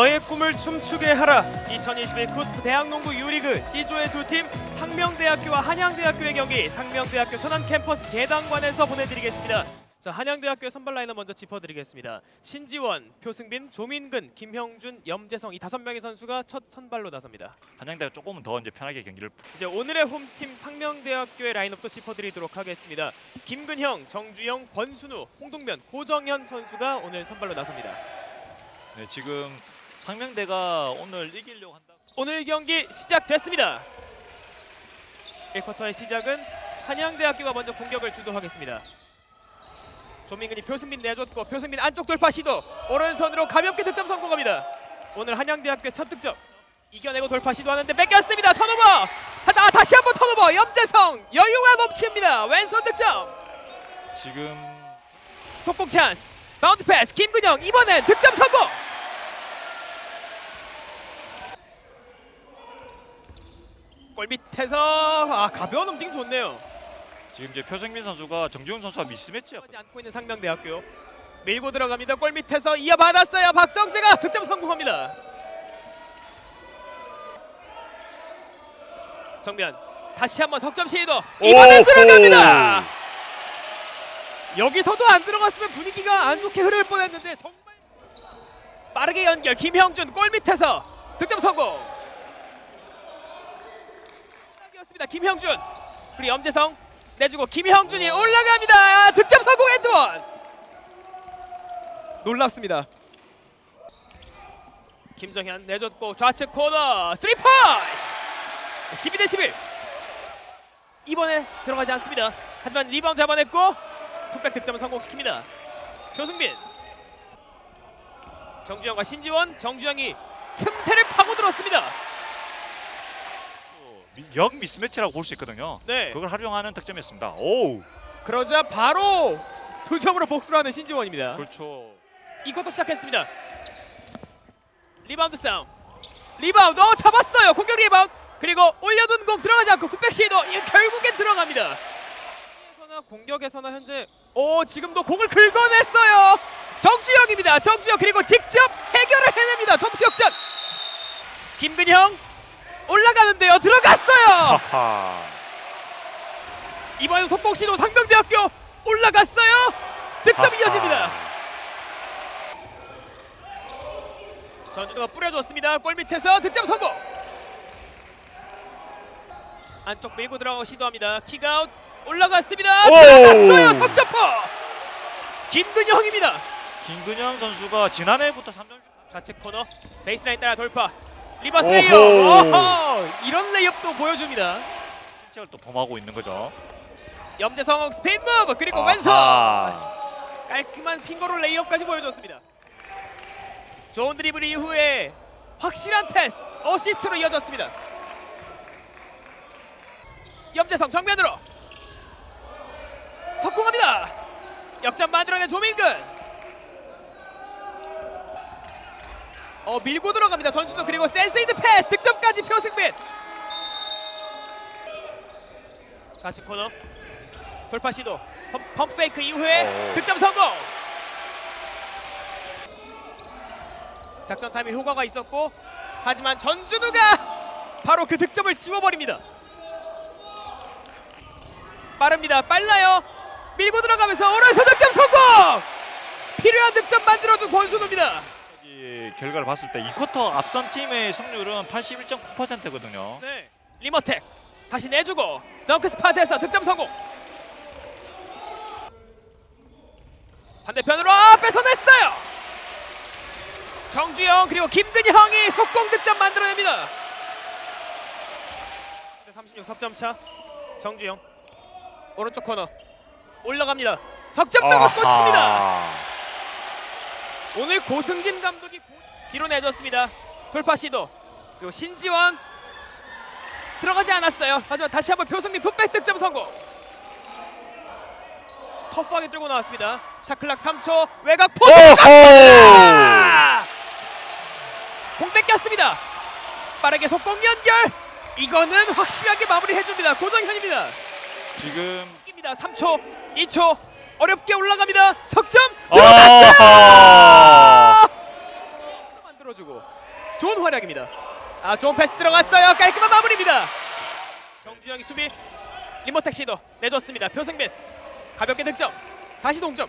너의 꿈을 춤추게 하라. 2021 쿠스프 대학농구 유리그 C조의 두 팀 상명대학교와 한양대학교의 경기 상명대학교 천안 캠퍼스 개당관에서 보내드리겠습니다. 자 한양대학교의 선발 라인업 먼저 짚어드리겠습니다. 신지원, 표승빈, 조민근, 김형준, 염재성 이 다섯 명의 선수가 첫 선발로 나섭니다. 한양대가 조금은 더 이제 편하게 경기를 이제 오늘의 홈팀 상명대학교의 라인업도 짚어드리도록 하겠습니다. 김근형, 정주영, 권순우, 홍동면, 고정현 선수가 오늘 선발로 나섭니다. 네, 지금 상명대가 오늘 이기려고 한다. 오늘 경기 시작됐습니다. 1쿼터의 시작은 한양대학교가 먼저 공격을 주도하겠습니다. 조민근이 표승빈 내줬고 표승빈 안쪽 돌파 시도 오른손으로 가볍게 득점 성공합니다. 오늘 한양대학교 첫 득점 이겨내고 돌파 시도하는데 뺏겼습니다. 턴오버 하다 다시 한번 턴오버 염재성 여유가 넘칩니다. 왼손 득점 지금 속공 찬스 바운드 패스 김근영 이번엔 득점 성공 골 밑에서 아 가벼운 움직임 좋네요. 지금 이제 표정민 선수가 정지훈 선수가 미스매치야. 하지 않고 있는 상명대학교. 밀고 들어갑니다. 골 밑에서 이어받았어요. 박성재가 득점 성공합니다. 정면 다시 한번 석점 시도. 이번엔! 들어갑니다. 여기서도 안 들어갔으면 분위기가 안 좋게 흐를 뻔했는데 정말 빠르게 연결. 김형준 골 밑에서 득점 성공 습니다. 김형준. 그리고 염재성 내주고 김형준이 올라갑니다. 득점 성공 엔드원. 놀랍습니다. 김정현 내줬고 좌측 코너 3포인트. 12대 11 이번에 들어가지 않습니다. 하지만 리바운드 잡아냈고 풋백 득점을 성공시킵니다. 표승빈. 정주영과 신지원 정주영이 틈새를 파고들었습니다 미- 역 미스매치라고 볼 수 있거든요. 네 그걸 활용하는 득점이었습니다. 오, 그러자 바로 두 점으로 복수를 하는 신지원입니다 그렇죠. 이것도 시작했습니다. 리바운드 싸움. 리바운드 어, 잡았어요. 공격 리바운드. 그리고 올려둔 공 들어가지 않고 풋백 시도 이 결국엔 들어갑니다. 공격에서나 공격에서나 현재 오 지금도 공을 긁어냈어요. 정주영입니다. 정주영 그리고 직접 해결을 해냅니다. 점수 역전. 김근형 올라가는데요. 들어갔어요. 하하. 이번엔 속공 시도 상명대학교 올라갔어요. 득점 하하. 이어집니다. 전준호가 뿌려줬습니다. 골 밑에서 득점 성공. 안쪽 밀고 들어가고 시도합니다. 킥아웃 올라갔습니다. 오! 들어갔어요. 석점포. 김근형입니다. 김근영 선수가 지난해부터 3점 좌측 코너 베이스라인 따라 돌파. 리버스 오호. 레이업. 오호! 이런 레이업도 보여줍니다. 실책을 또 범하고 있는 거죠. 염재성 스페인 무브 그리고 왼손. 깔끔한 핑거롤 레이업까지 보여줬습니다. 좋은 드리블 이후에 확실한 패스, 어시스트로 이어졌습니다. 염재성 정면으로 석공합니다. 역전 만들어낸 조민근. 어 밀고 들어갑니다. 전주도 그리고 센스 있는 패스 득점까지 표승빈. 좌측 코너 돌파 시도 펌, 펌프 페이크 이후에 오. 득점 성공. 작전 타임에 효과가 있었고 하지만 전준우가 바로 그 득점을 지워버립니다. 빠릅니다. 빨라요. 밀고 들어가면서 오른손 득점 성공. 필요한 득점 만들어준 권순우입니다. 이 결과를 봤을 때 2쿼터 앞선 팀의 승률은 81.9%거든요. 네. 리머텍 다시 내주고 덩크 스팟에서 득점 성공. 반대편으로 아, 뺏어냈어요. 정주영 그리고 김근형이 속공 득점 만들어냅니다. 36 석점 차. 정주영 오른쪽 코너 올라갑니다. 석점도 못 꽂힙니다. 오늘 고승진 감독이 고- 뒤로 내줬습니다. 돌파 시도 그리고 신지원 들어가지 않았어요. 하지만 다시 한번 표승민 풋백 득점 성공. 터프하게 들고 나왔습니다. 샤클락 3초 외곽 포. 오호! 공 뺏겼습니다. 빠르게 속공 연결. 이거는 확실하게 마무리해 줍니다. 고정현입니다. 지금 입니다. 3초, 2초 어렵게 올라갑니다. 석점 아하! 만들어주고 좋은 활약입니다. 아 좋은 패스 들어갔어요. 깔끔한 마무리입니다. 정주영이 수비 리모텍 시도 내줬습니다. 표승민 가볍게 득점. 다시 동점.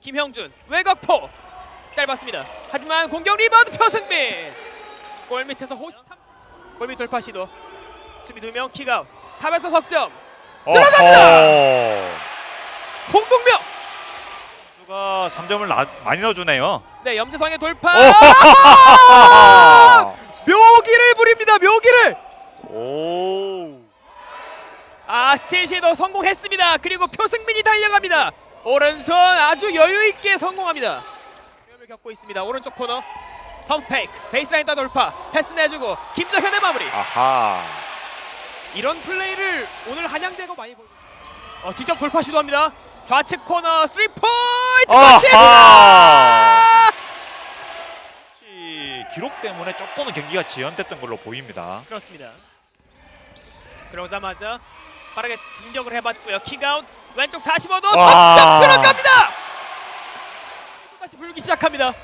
김형준 외곽포 짧았습니다. 하지만 공격 리바운드 표승민 골 밑에서 호스탐 골밑 돌파 시도 수비 두명 킥아웃 탑에서 석점 들어갑니다! 홍동명! 수가 3점을 나, 많이 넣어주네요. 네 염재성의 돌파! 묘기를 부립니다 묘기를! 오! 아 스틸 시도 성공했습니다. 그리고 표승민이 달려갑니다. 오른손 아주 여유있게 성공합니다. 위험을 겪고 있습니다. 오른쪽 코너. 펌페이크. 베이스라인 따 돌파. 패스 내주고 김정현의 마무리. 아하! 이런 플레이를 오늘 한양대가 많이 보고 어, 직접 돌파 시도합니다 좌측 코너 3포인트 터치입니다 아하! 혹시 기록 때문에 조금은 경기가 지연됐던 걸로 보입니다. 그렇습니다. 그러자마자 빠르게 진격을 해봤고요. 킥아웃 왼쪽 45도 와. 석점 들어갑니다. 다시 불기 시작합니다.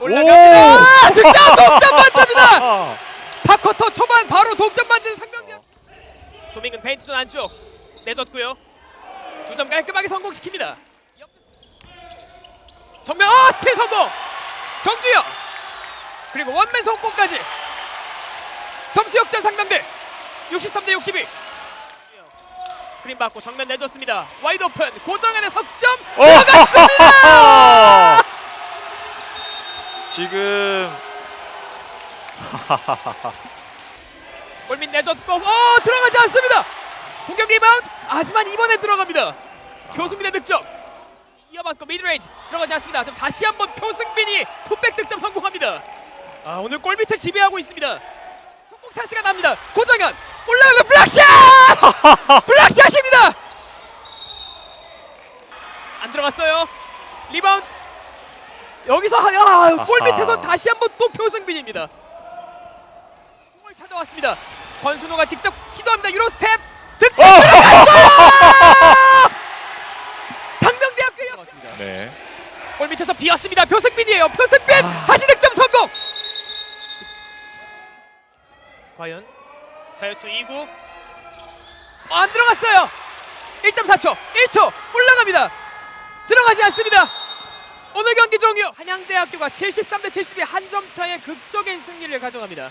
올라갑니다. 득점 동점 만듭니다. 아! 4쿼터 초반 바로 동점 만든 상명대학. 조민근 페인트존 안쪽 내줬고요. 두 점 깔끔하게 성공시킵니다. 정면 어 스틸 성공. 정주영 그리고 원맨 성공까지. 점수 역전 상명대 63 대 62. 스크린 받고 정면 내줬습니다. 와이드 오픈 고정현의 석점 들어갔습니다! 지금 골밑 내줬고 어 들어가지 않습니다. 공격 리바운드 하지만 이번에 들어갑니다. 표승빈의 득점 이어받고 미드레인지 들어가지 않습니다. 지금 다시 한번 표승빈이 풋백 득점 성공합니다. 아 오늘 골밑을 지배하고 있습니다. 성공 찬스가 납니다. 고정현 올라가는 블락샷 블락샷입니다. 안 들어갔어요. 리바운드 여기서 하- 야, 골. 밑에서 다시 한번 또 표승빈입니다. 공을 찾아왔습니다. 권순호가 직접 시도합니다. 유로 스텝 득점 상명대학교 역습니다. 네. 골 밑에서 비었습니다. 표승빈이에요. 표승빈 다시 득점 성공. 과연 자유투 2구 어, 안 들어갔어요. 1.4초, 1초 올라갑니다. 들어가지 않습니다. 오늘 경기 종료. 한양대학교가 73 대 72 한 점 차의 극적인 승리를 가져갑니다.